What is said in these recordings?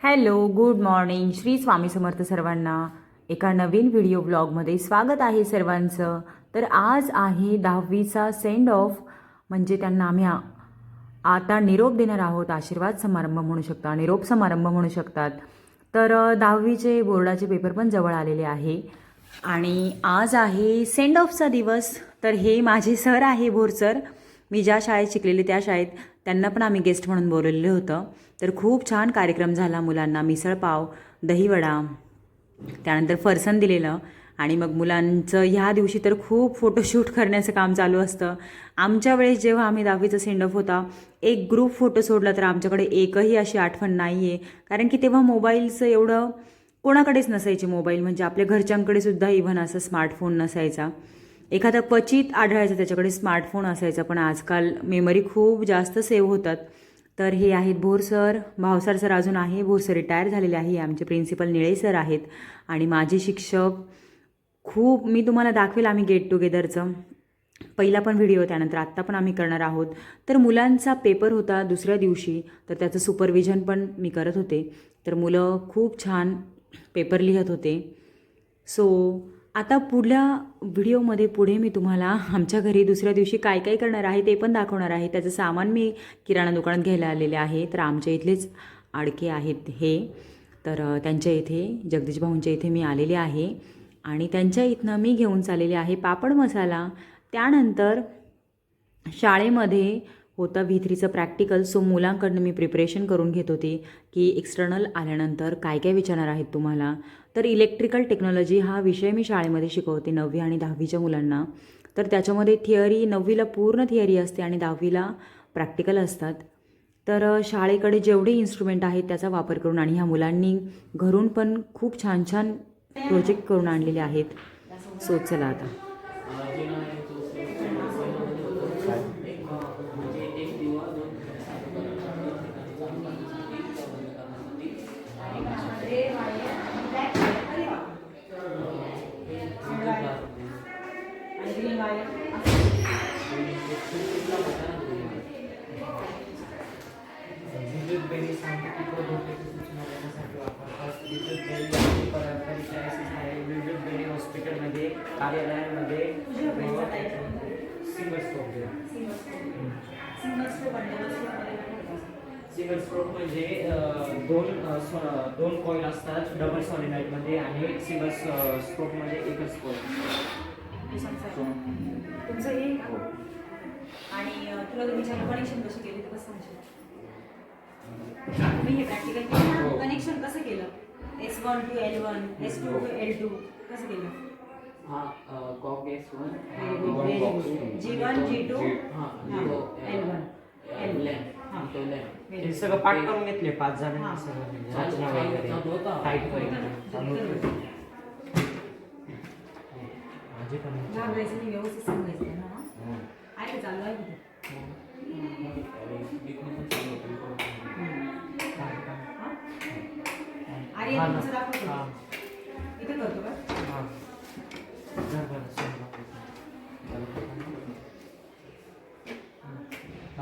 Hello good morning. Shri Swami Samarth सर्वांना एका नवीन video ब्लॉगमध्ये स्वागत आहे सर्वांचं. तर आज आहे दहावीचा सेंड ऑफ म्हणजे त्यांना आम्ही आता निरोप देणार आहोत आशीर्वाद समारंभ म्हणू शकता निरोप समारंभ म्हणू शकतात. तर दहावीचे बोर्डाचे पेपर पण जवळ आलेले आहे. आणि आज आहे सेंड ऑफचा दिवस. तर हे माझे सर आहे भोर सर मी ज्या शाळेत शिकलेले त्या शाळेत त्यांना पण आम्ही गेस्ट म्हणून बोलवलेलं होतं. तर खूप छान कार्यक्रम झाला मुलांना. मिसळपाव दहीवडा त्यानंतर फरसन दिलेलं. आणि मग मुलांचं ह्या दिवशी तर खूप फोटोशूट करण्याचं काम चालू असतं. आमच्या वेळेस जेव्हा आम्ही दहावीचा सेंडअप होता एक ग्रुप फोटो सोडला तर आमच्याकडे एकही अशी आठवण नाही आहे कारण की तेव्हा मोबाईलचं एवढं कोणाकडेच नसायचे मोबाईल. म्हणजे आपल्या घरच्यांकडे सुद्धा इव्हन असं स्मार्टफोन नसायचा. एखादा क्वचित आढळायचा त्याच्याकडे स्मार्टफोन असायचा पण आजकाल मेमरी खूप जास्त सेव्ह होतात. तर हे आहेत भोर सर भावसार सर अजून आहे. भोर सर रिटायर झालेले आहे. आमचे प्रिन्सिपल निळे सर आहेत. आणि माझे शिक्षक खूप मी तुम्हाला दाखवेल आम्ही गेट टुगेदरचं. पहिला पण व्हिडिओ त्यानंतर आत्ता पण आम्ही करणार आहोत. तर मुलांचा पेपर होता दुसऱ्या दिवशी तर त्याचं सुपरविजन पण मी करत होते. तर मुलं खूप छान पेपर लिहत होते. सो आता पुढल्या व्हिडिओमध्ये पुढे मी तुम्हाला आमच्या घरी दुसऱ्या दिवशी काय काय करणार आहे ते पण दाखवणार आहे. त्याचं सामान मी किराणा दुकानात घ्यायला आलेले आहे. तर आमच्या इथलेच आडके आहेत हे. तर त्यांच्या इथे जगदीश भाऊंच्या इथे मी आलेले आहे. आणि त्यांच्या इथनं मी घेऊन चाललेले आहे पापड मसाला. त्यानंतर शाळेमध्ये होता व्ही थ्रीचं प्रॅक्टिकल सो मुलांकडनं मी प्रिपरेशन करून घेत होती की एक्सटर्नल आल्यानंतर काय काय विचारणार आहेत तुम्हाला? तर इलेक्ट्रिकल टेक्नॉलॉजी हा विषय मी शाळेमध्ये शिकवते नववी आणि दहावीच्या मुलांना. तर त्याच्यामध्ये थिअरी नववीला पूर्ण थिअरी असते आणि दहावीला प्रॅक्टिकल असतात. तर शाळेकडे जेवढे इन्स्ट्रुमेंट आहेत त्याचा वापर करून आणि ह्या मुलांनी घरून पण खूप छान छान प्रोजेक्ट करून आणलेले आहेत. सो चला आता. कार्यालयामध्ये सिंगल स्ट्रोक द्या सिंगल स्ट्रोक म्हणजे दोन दोन कॉईल असतात डबल सॉलिनाईडमध्ये आणि सिंगल स्ट्रोकमध्ये एकच कॉईल तुमचं हे? आणि तुला विचारलं कनेक्शन कशी केली तर कसं सांगशील? तुम्ही हे प्रॅक्टिकल केलं ना? हो. कनेक्शन कसं केलं? S one two L one S two two L two कसं केलं? हा cock S one G one G two. हा एल वन। एल लॅम्प हा. तो लॅम्प हे सगळं पाठ करून घेतले पाच हा. जणांनी सगळं म्हणजे चालू- रचना चालू- वगैरे. चालू होता. टाईप वगैरे. माझे पण घाबरायचं नाही व्यवस्थित सांगायचं ना. आहे का चालू आहे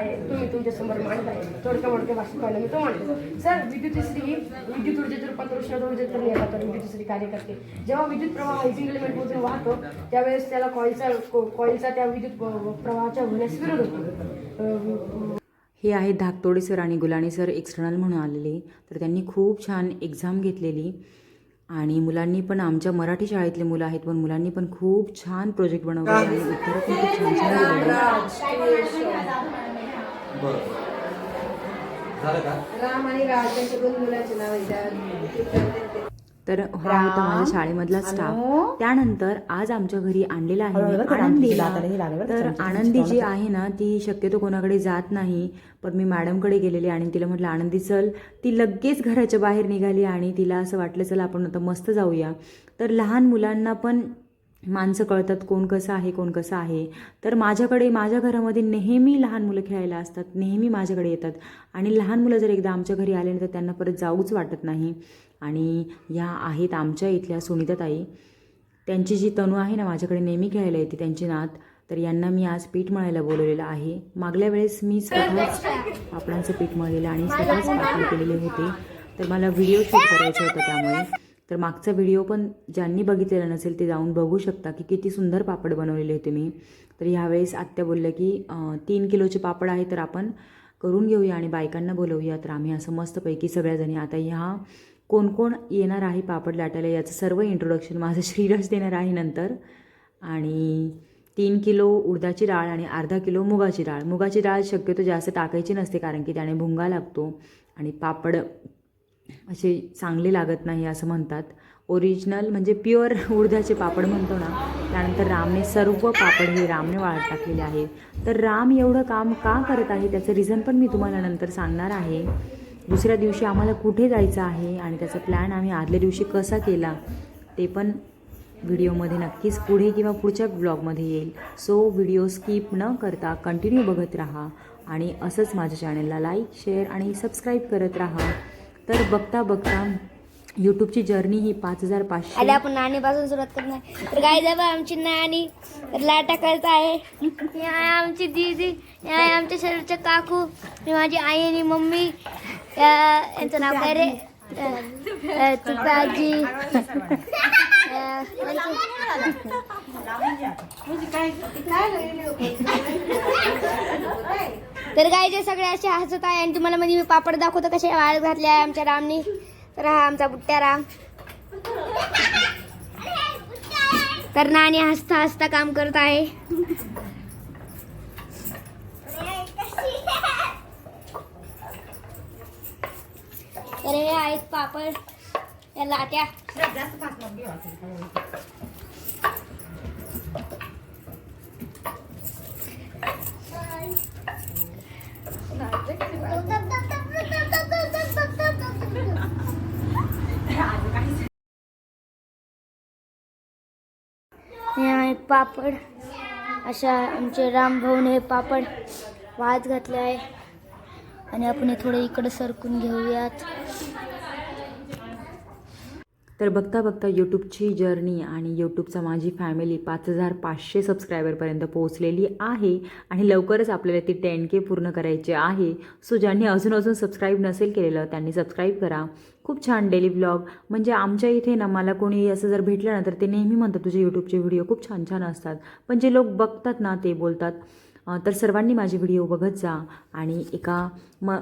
आहे तो मी तुमच्यासमोर मांडत आहे थोडक्या मोडक्या भाषेत पहिला मी तो मांडतो सर विद्युत स्त्री ही विद्युत ऊर्जेत रूपांतर उष्णता ऊर्जेत करणे येतात विद्युत स्त्री कार्य करते जेव्हा विद्युत प्रवाह हिटिंग एलिमेंटमधून वाहतो त्यावेळेस त्याला कॉईलचा कॉईलचा त्या विद्युत प्रवाहाच्या होण्यास विरोध होतो हे आहेत धाकतोडे सर आणि गुलाणी सर एक्सटर्नल म्हणून आलेले तर त्यांनी खूप छान एक्झाम घेतलेली आणि मुलांनी पण आमच्या मराठी शाळेतले मुलं आहेत पण मुलांनी पण खूप छान प्रोजेक्ट बनवले आणि उत्तरं खूप छान छान राम आणि राज त्यांच्या दोन मुलांचे नाव आहेत तर हा होता माझ्या शाळेमधला स्टाफ त्यानंतर आज आमच्या घरी आणलेला आहे मी आनंदीला. तर आनंदी जी आहे ना ती शक्यतो कोणाकडे जात नाही पण मी मॅडमकडे गेलेले आणि तिला म्हटलं आनंदी चल. ती लगेच घराच्या बाहेर निघाली आणि तिला असं वाटलं चला आपण आता मस्त जाऊया. तर लहान मुलांना पण माणसं कळतात कोण कसं आहे कोण कसं आहे. तर माझ्याकडे माझ्या घरामध्ये नेहमी लहान मुलं खेळायला असतात नेहमी माझ्याकडे येतात. आणि लहान मुलं जर एकदा आमच्या घरी आले ना तर त्यांना परत जाऊच वाटत नाही. आणि ह्या आहेत आमच्या इथल्या सुनीताताई. त्यांची जी तनू आहे ना माझ्याकडे नेहमी खेळायला येते त्यांची नात. तर यांना मी आज पीठ मळायला बोलवलेलं आहे. मागल्या वेळेस मी स्वतःच पापडांचं पीठ मळलेलं आणि स्वतःच पापड केलेले होते. तर मला व्हिडिओ शूट करायचा होता त्यामुळे. तर मागचा व्हिडिओ पण ज्यांनी बघितलेला नसेल ते जाऊन बघू शकता की किती सुंदर पापड बनवलेले होते मी. तर ह्यावेळेस आत्या बोलल्या की तीन किलोचे पापड आहे तर आपण करून घेऊया आणि बायकांना बोलवूया. तर आम्ही असं मस्तपैकी सगळ्याजणी आता ह्या कोण कोण येणार आहे पापड लाटायला याचं सर्व इंट्रोडक्शन माझं श्रीरस देणार आहे नंतर. आणि तीन किलो उडदाची डाळ आणि अर्धा किलो मुगाची डाळ. मुगाची डाळ शक्यतो जास्त टाकायची नसते कारण की त्याने भुंगा लागतो आणि पापड असे चांगले लागत नाही असं म्हणतात. ओरिजिनल म्हणजे प्युअर उडदाचे पापड म्हणतो ना त्यानंतर रामने सर्व पापड हे रामने वाळत टाकलेले आहे. तर राम एवढं काम का करत आहे त्याचं रिझन पण मी तुम्हाला नंतर सांगणार आहे. दुसऱ्या दिवशी आम्हाला कुठे जायचं आहे आणि त्याचा प्लॅन आम्ही आदल्या दिवशी कसा केला ते पण व्हिडिओमध्ये नक्कीच पुढे किंवा पुढच्या ब्लॉगमध्ये येईल. सो व्हिडिओ स्किप न करता कंटिन्यू बघत राहा आणि असंच माझ्या चॅनलला लाईक शेअर आणि सबस्क्राईब करत राहा. तर बघता बघता यूट्यूबची जर्नी ही पाच हजार आधी पाचशे आपण नाणीपासून सुरुवात करणार. तर काय जवळ आमची नाणी तर लाटा करत आहे. आहे आमची दीदी आहे आमच्या शरीरचे काकू ही माझी आई आणि मम्मी. या- यांचं नाव काय रे? तुकाजी अ, यांचं- तर काय जे सगळे असे हसत आहे आणि तुम्हाला मध्ये मी पापड दाखवतो कसे वाळत घातले आहे आमच्या रामने. तर हा आमचा बुट्ट्या राम. तर नाणी हसता हसता काम करत आहे. तर हे आहेत पापड. या लाट्या. हे आहे पापड. अशा आमचे रामभाऊने हे पापड वाहत घातले आहे. आणि आपण हे थोडं इकडं सरकून घेऊयात. तर बघता बघता यूट्यूबची जर्नी आणि यूट्यूबचा माझी फॅमिली पाच हजार पाचशे सबस्क्रायबरपर्यंत पोहोचलेली आहे आणि लवकरच आपल्याला ती टेन के पूर्ण करायचे आहे. सो ज्यांनी अजून अजून सबस्क्राईब नसेल केलेलं त्यांनी सबस्क्राईब करा. खूप छान डेली ब्लॉग म्हणजे आमच्या इथे ना मला कोणी असं जर भेटलं ना तर ते नेहमी म्हणतात तुझे यूट्यूबचे व्हिडिओ खूप छान छान असतात. पण जे लोक बघतात ना ते बोलतात तर सर्वांनी माझे व्हिडिओ बघत जा आणि एका म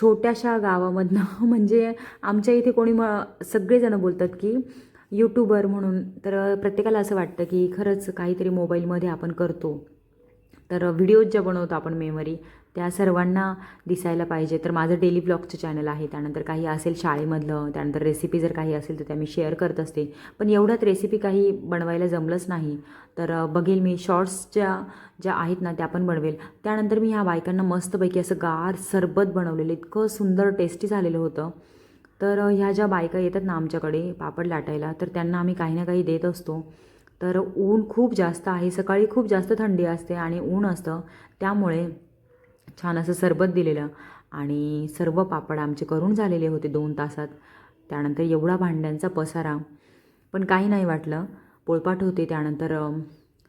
छोट्याशा गावामधनं म्हणजे आमच्या इथे कोणी म सगळेजणं बोलतात की यूट्यूबर म्हणून. तर प्रत्येकाला असं वाटतं की खरंच काहीतरी मोबाईलमध्ये आपण करतो. तर व्हिडिओज ज्या बनवतो आपण मेमरी त्या सर्वांना दिसायला पाहिजे. तर माझं डेली ब्लॉगचं चॅनल आहे. त्यानंतर काही असेल शाळेमधलं त्यानंतर रेसिपी जर काही असेल तर त्या मी शेअर करत असते. पण एवढ्यात रेसिपी काही बनवायला जमलंच नाही. तर बघेल मी शॉर्ट्सच्या ज्या आहेत ना त्या पण बनवेल. त्यानंतर मी ह्या बायकांना मस्तपैकी असं गार सरबत बनवलेलं इतकं सुंदर टेस्टी झालेलं होतं. तर ह्या ज्या बायका येतात ना आमच्याकडे पापड लाटायला तर त्यांना आम्ही काही ना काही देत असतो. तर ऊन खूप जास्त आहे. सकाळी खूप जास्त थंडी असते आणि ऊन असतं. त्यामुळे छान असं सरबत दिलेलं आणि सर्व पापड आमचे करून झालेले होते दोन तासात. त्यानंतर एवढा भांड्यांचा पसारा. पण काही नाही वाटलं. पोळपाट होते त्यानंतर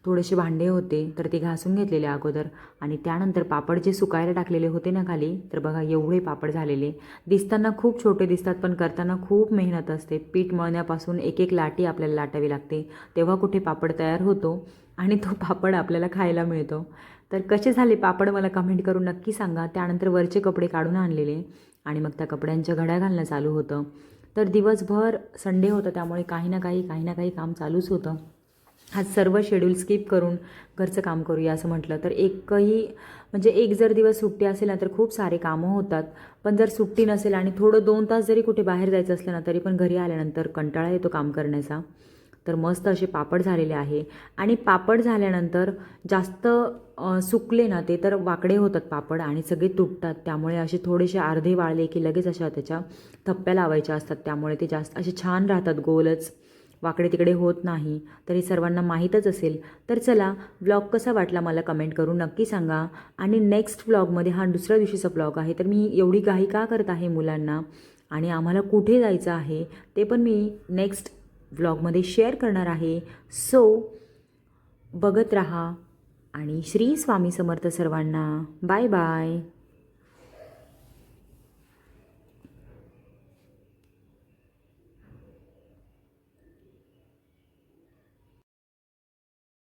थोडेसे भांडे होते तर ते घासून घेतलेले अगोदर. आणि त्यानंतर पापड जे सुकायला टाकलेले होते ना खाली तर बघा एवढे पापड झालेले. दिसताना खूप छोटे दिसतात पण करताना खूप मेहनत असते. पीठ मळण्यापासून एक एक लाटी आपल्याला लाटावी लागते. तेव्हा कुठे पापड तयार होतो आणि तो पापड आपल्याला खायला मिळतो. तर कसे झाले पापड मला कमेंट करून नक्की सांगा. त्यानंतर वरचे कपडे काढून आणलेले आणि मग त्या कपड्यांच्या घड्या घालणं चालू होतं. तर दिवसभर संडे होतं त्यामुळे काही ना काही काही ना काही काम चालूच होतं. आज सर्व शेड्यूल स्किप करून घरचं काम करूया असं म्हटलं तर एकही म्हणजे एक जर दिवस सुट्टी असेल ना तर खूप सारे कामं होतात. पण जर सुट्टी नसेल आणि थोडं दोन तास जरी कुठे बाहेर जायचं असलं ना तरी पण घरी आल्यानंतर कंटाळा येतो काम करण्याचा. तर मस्त असे पापड झालेले आहे. आणि पापड झाल्यानंतर जास्त सुकले ना ते तर वाकडे होतात पापड आणि सगळे तुटतात. त्यामुळे असे थोडेसे अर्धे वाळले की लगेच अशा त्याच्या थप्प्या लावायच्या असतात. त्यामुळे ते जास्त असे छान राहतात गोलच. वाकडे तिकडे होत नाही. तर हे सर्वांना माहीतच असेल. तर चला व्लॉग कसा वाटला मला कमेंट करून नक्की सांगा. आणि नेक्स्ट व्लॉगमध्ये हा दुसऱ्या दिवशीचा व्लॉग आहे. तर मी एवढी घाई का करत आहे मुलांना? आणि आम्हाला कुठे जायचं आहे? ते पण मी नेक्स्ट व्लॉगमध्ये शेअर करणार आहे. सो बघत रहा आणि श्री स्वामी समर्थ सर्वांना बाय बाय